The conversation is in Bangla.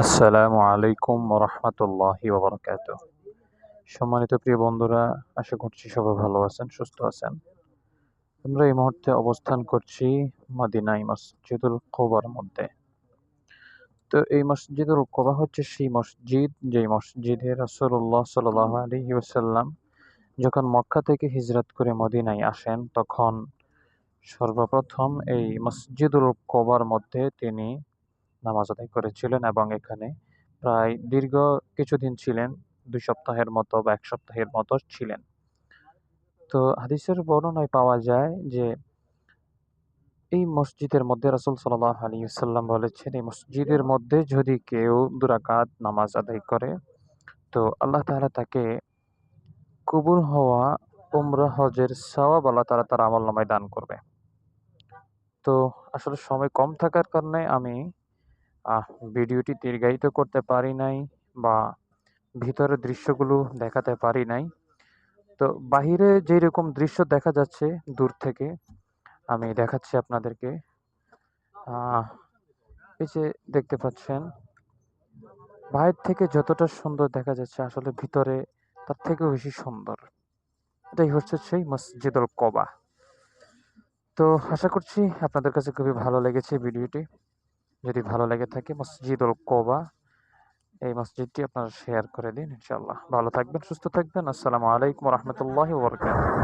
আসসালামু আলাইকুম রহমতুল্লাহি সম্মানিত প্রিয় বন্ধুরা, আশা করছি সবাই ভালো আছেন, সুস্থ আছেন। আমরা এই মুহূর্তে অবস্থান করছি মদিনাই মসজিদুল কোবার মধ্যে। তো এই মসজিদুল কোবা হচ্ছে সেই মসজিদ, যেই মসজিদে রাসূলুল্লাহ সাল্লাল্লাহু আলাইহি ওয়াসাল্লাম যখন মক্কা থেকে হিজরত করে মদিনায় আসেন, তখন সর্বপ্রথম এই মসজিদুল কোবার মধ্যে তিনি নামাজ আদায় করেছিলেন এবং এখানে প্রায় দীর্ঘ কিছুদিন ছিলেন, দুই সপ্তাহের মতো বা এক সপ্তাহের মতো ছিলেন। তো হাদিসের বর্ণনায় পাওয়া যায় যে, এই মসজিদের মধ্যে রাসুল সাল্লাহ আলী সাল্লাম বলেছেন, এই মসজিদের মধ্যে যদি কেউ দুরাকাত নামাজ আদায় করে, তো আল্লাহ তাহলে তাকে কবুল হওয়া, উমরা, হজের সওয়াব আল্লাহ তারা তার আমল নামায় দান করবে। তো আসলে সময় কম থাকার কারণে আমি ভিডিওটি দীর্ঘায়িত করতে পারি নাই বা ভিতরের দৃশ্যগুলো দেখাতে পারি নাই। তো বাহিরে যেরকম দৃশ্য দেখা যাচ্ছে দূর থেকে, আমি দেখাচ্ছি আপনাদেরকে। এই যে দেখতে পাচ্ছেন, বাইরে থেকে যতটা সুন্দর দেখা যাচ্ছে আসলে ভিতরে তার থেকেও বেশি সুন্দর। এটাই হচ্ছে সেই মসজিদুল কবা। তো আশা করছি আপনাদের কাছে খুবই ভালো লেগেছে ভিডিওটি। যদি ভালো লেগে থাকে মসজিদুল কোবা এই মসজিদটি আপনারা শেয়ার করে দিন ইনশাল্লাহ ভালো থাকবেন সুস্থ থাকবেন। আসসালামু আলাইকুম রহমতুল্লাহ বরকাত